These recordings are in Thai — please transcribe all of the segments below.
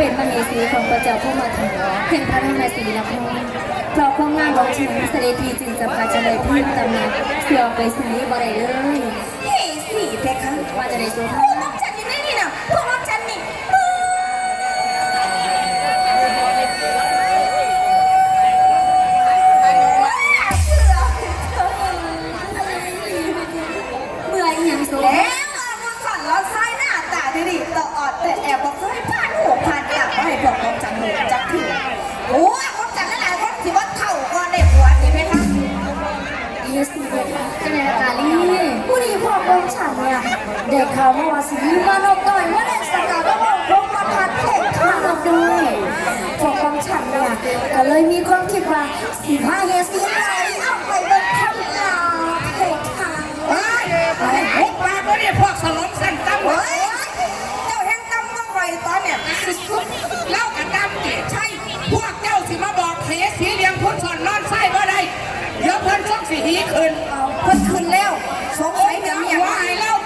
เป็นมเหสีของพระเจ้าผู้มาถึงเพียงพระนางสีละพงเพราะความงามของฉันเสด็จพีจึงจำกัดจะเลยพึ่งตำหนักเสือไปสีบ่ได้เลยเฮ้สิเพคะว่าจะได้สู้พวกน้องฉันอยู่ใน สลมเส้นตั้มเฮ้ยเจ้าแห่งตำต้องไวตอนเนี่ยเล่ากันตั้มเจใช่ พวกเจ้าสิมาบอกเขสีเลี้ยงพุทธสอนนอนไส้บ่ได้เดี๋ยวเพิ่นส่งสิหีขึ้นเอาเพิ่นขึ้นแล้วสงโอ้สัยยเดี๋เดี๋ยยววหัเนี่ยวให้แล้ว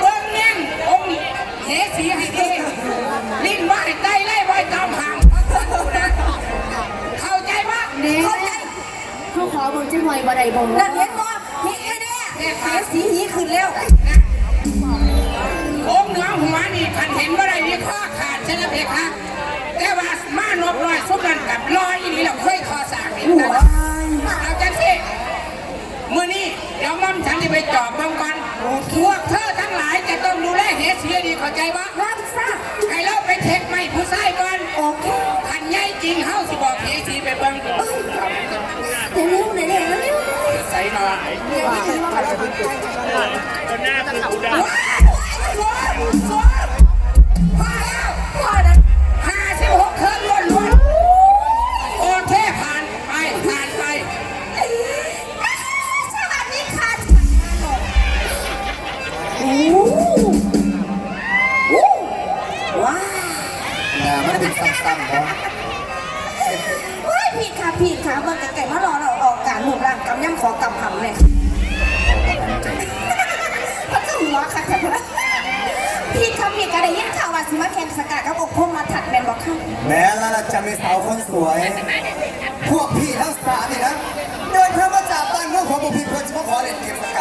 เบิ่งแน่งองค์เขสีให้ดีลิ้นว่าให้ใจไล่ไว้ตามห่างเข้าใจปะเข้าใจเขาขอบุญจิ้มหอยบ่ได้บ่นั่นเห็นบ่เดใช่ไหมเพคะแต่ว่ามานบลอยสุกนันกับลอยอีนี่เราเคยคอสากเห็นกันเอาจังสิมือนี้เดี๋ยวมั่มฉันจะไปจอบมังกรพวกเธอทั้งหลายจะต้องดูแลเหตุเสียดีเข้าใจปะรับทราบให้เราไปเทคไม่ผู้ชายก่อนโอเคขันใหญ่จริงเฮาสิบอกเหตุสีไปเบิ่งเดี๋ยวเร็วเดี๋ยวเร็วเร็วใส่หน่อยเดี๋ยวเร็วว้าวสวยส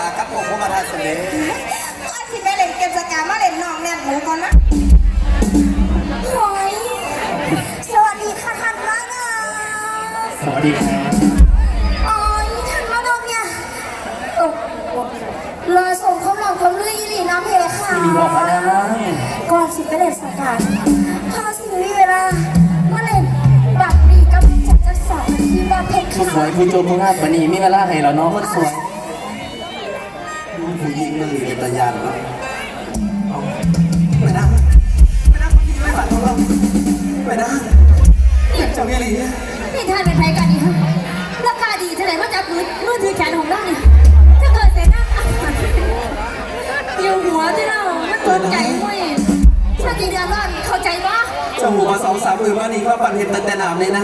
กมสกากับผมผมมาทานเสน่ห์ก่อนสิแม่เล่นเกมสกามาเล่นน้องแน่นหมูก่อนนะโอ้ยสวัสดีค่ะท่านมานาสวัสดีครับโอ้ยท่านมาดองเนี่ยตกรอส่งคำหลังคำลืออีหลีน้ำเพค่ะมีบอกมาแล้วก่อนสิไปเล่นสกัดพาสิมีเวลามาเล่นบักดีกับจักรสอนที่บ้านเพชรผู้สวยค่ะผู้โจมผู้งามปานนี้มีเวลาให้แล้วเนาะคนสวยผู้หญิง มันมีเป็นตายานเนะไปนั่งไปนั่งคนดีไม่ฝันของเราไปนั่งเจ้าเกลีนี่ท่านเป็นไผกันนี่ฮะราคาดีเท่าไหร่มาจับมือมือถือแขนของเราเนี่ยถ้าเกิดเสียหน้าอยู่หัวที่เรามันตกใจเว้ยชาติเดือนร้อนเข้าใจปะจ้าหูมาสองสามมือว่านี่ว่าปันเห็นแต่แต่หนามเลยนะ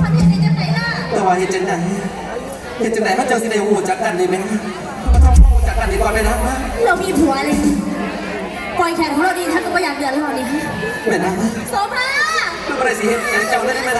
พันเห็นในจังไหนล่ะแต่ว่าเห็นจังไหนเห็นจังไหนเขาเจ้าสิได้หูจักกันดีไหมมาทำหูจั กกันดีกว่าไหมนะเรามีผัวเลยปล่อยแขนของเราดีท่านก็ไม่อยากเดือดร้อนนี่ฮะไม่นะโสภาไม่เป็นไรสิเห็นเจ้าได้ไหมนะ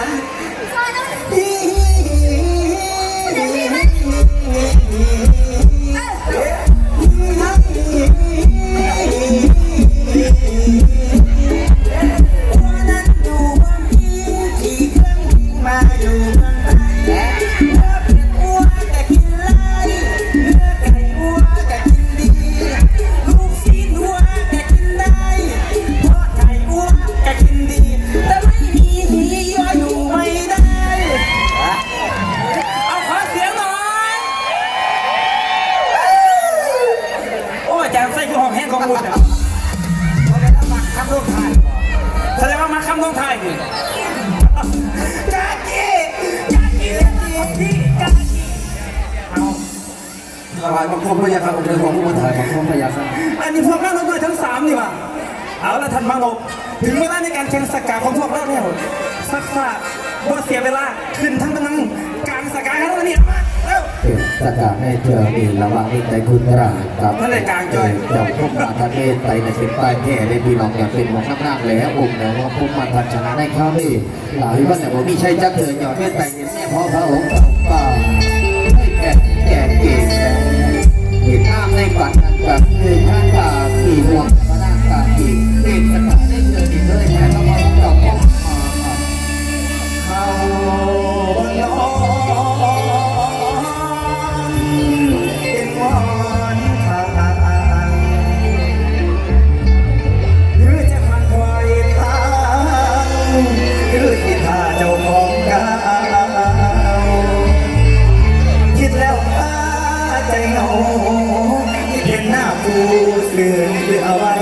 องไทายนี่กากีกากีเล่นดีพี่กากีเอาถวายบังคมพระยาครับองค์เดชของผู้มาถ่ายบังคมพระยาครับอันนี้พวกนั่งรถด้วยทั้งสามนี่ว่ะเอาละท่านมังลบถึงเวลาในการแข่งสกาของพวกเราแล้วสักฝากบ่เสียเวลาขึ้นทั้งตำแหน่งกลางสกาให้เราเนี่ยมา สกัดให้เธอมีระหว่างนี้ใจคุณกราบกับท่านรายการจอยเจ้าพุ่มมาทันเอไปในสิบปลายแท่ได้พี่น้องอยากเป็นหมองน้ำแล้วอุ้มแล้วว่าพุ่มมาทันชนะได้ข้าวนี่หลายวันแต่ว่ามีใช่จักเธอหยอดเม่นไปเห็นแม่พ่อพระองค์เจ้าป่าให้แก่แก่เก่งแล้วเห็นน้ำในฝันนั้นกับคือท่านตาขี่ห่วง เอาไว้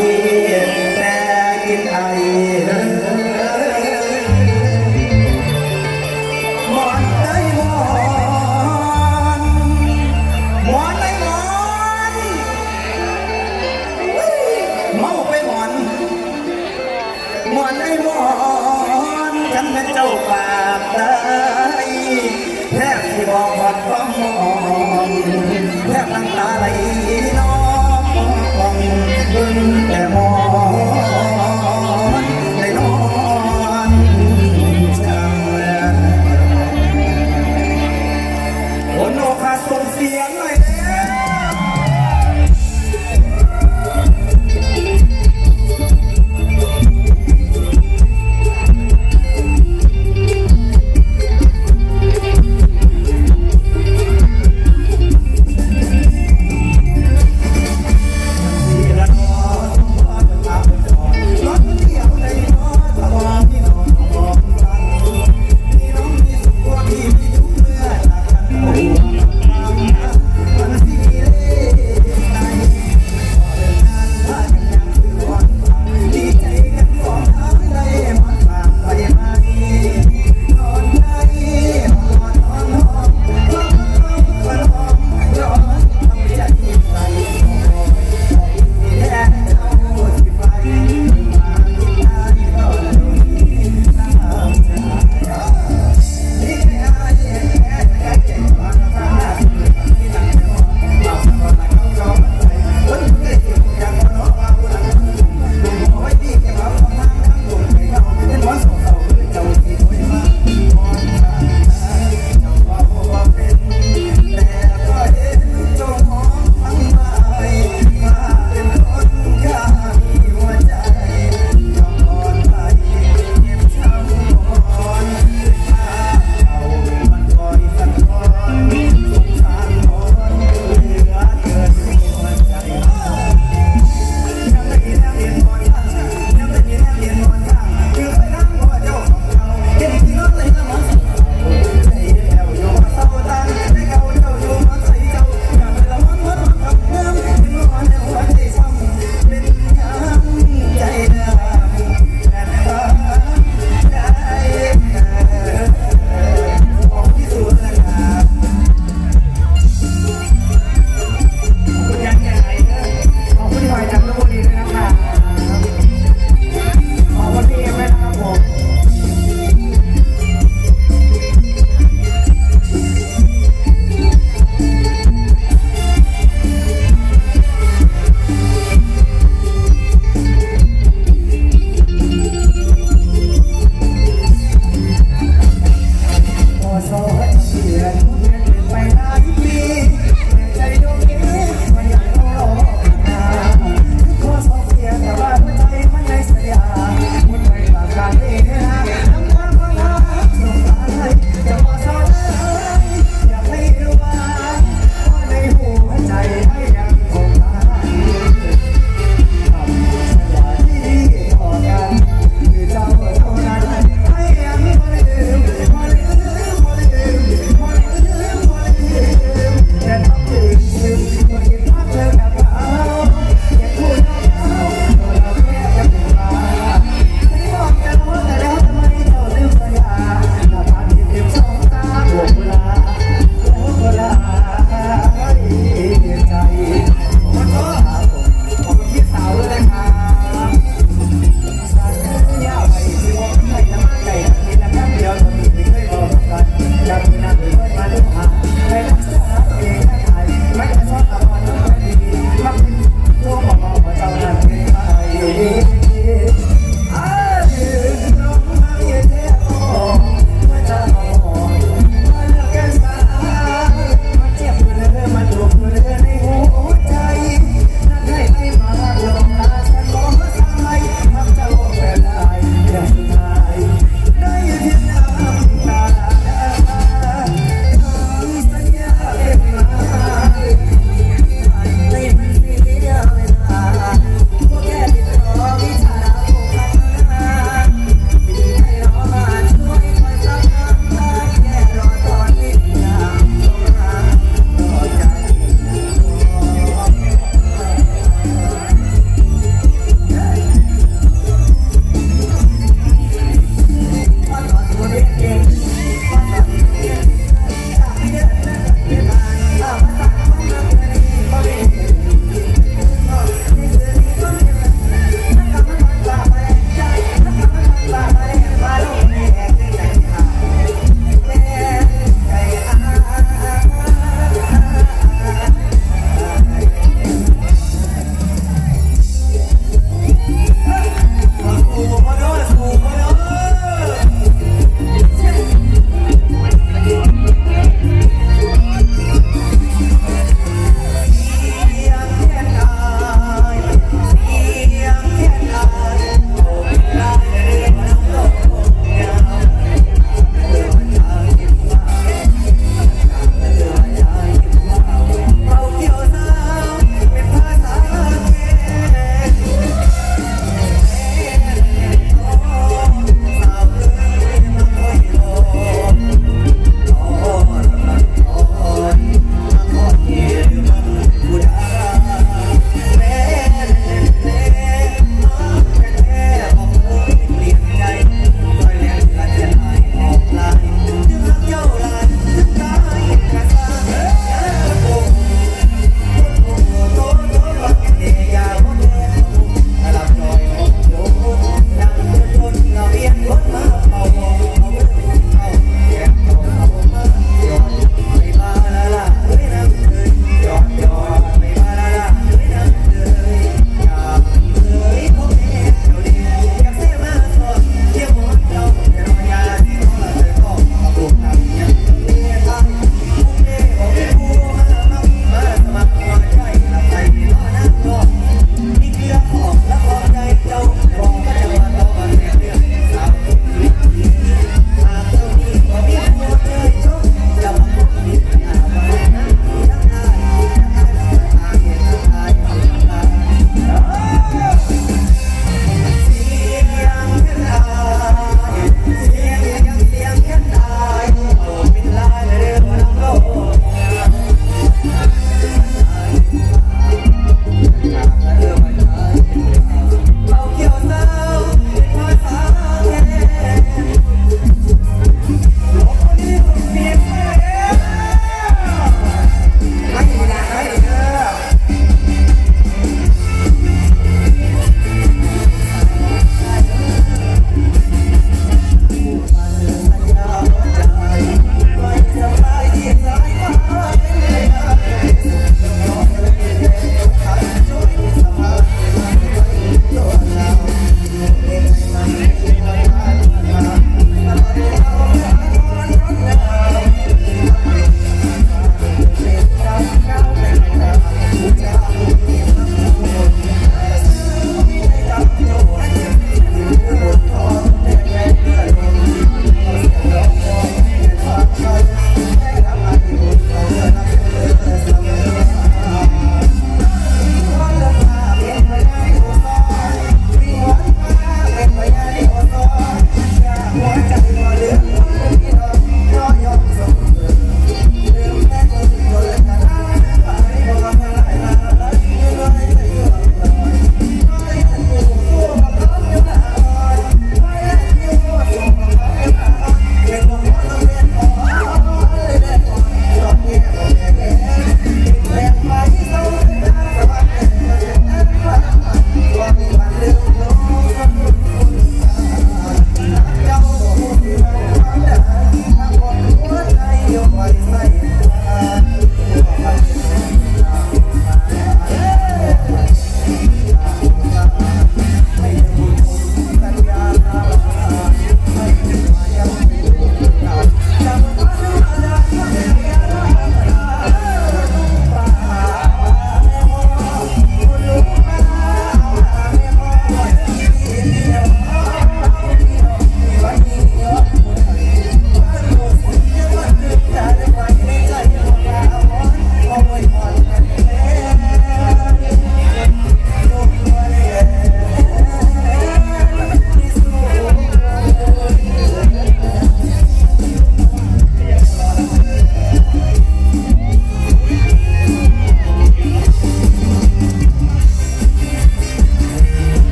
แต่กินไอหมอนไอ้หมอนหมอนไอ้หมอนเมาไปหมอนหมอนไอ้หมอนฉันเป็นเจ้าปากได้แทบที่บอกหอดความมอนแทบน้ำตาไหลนอง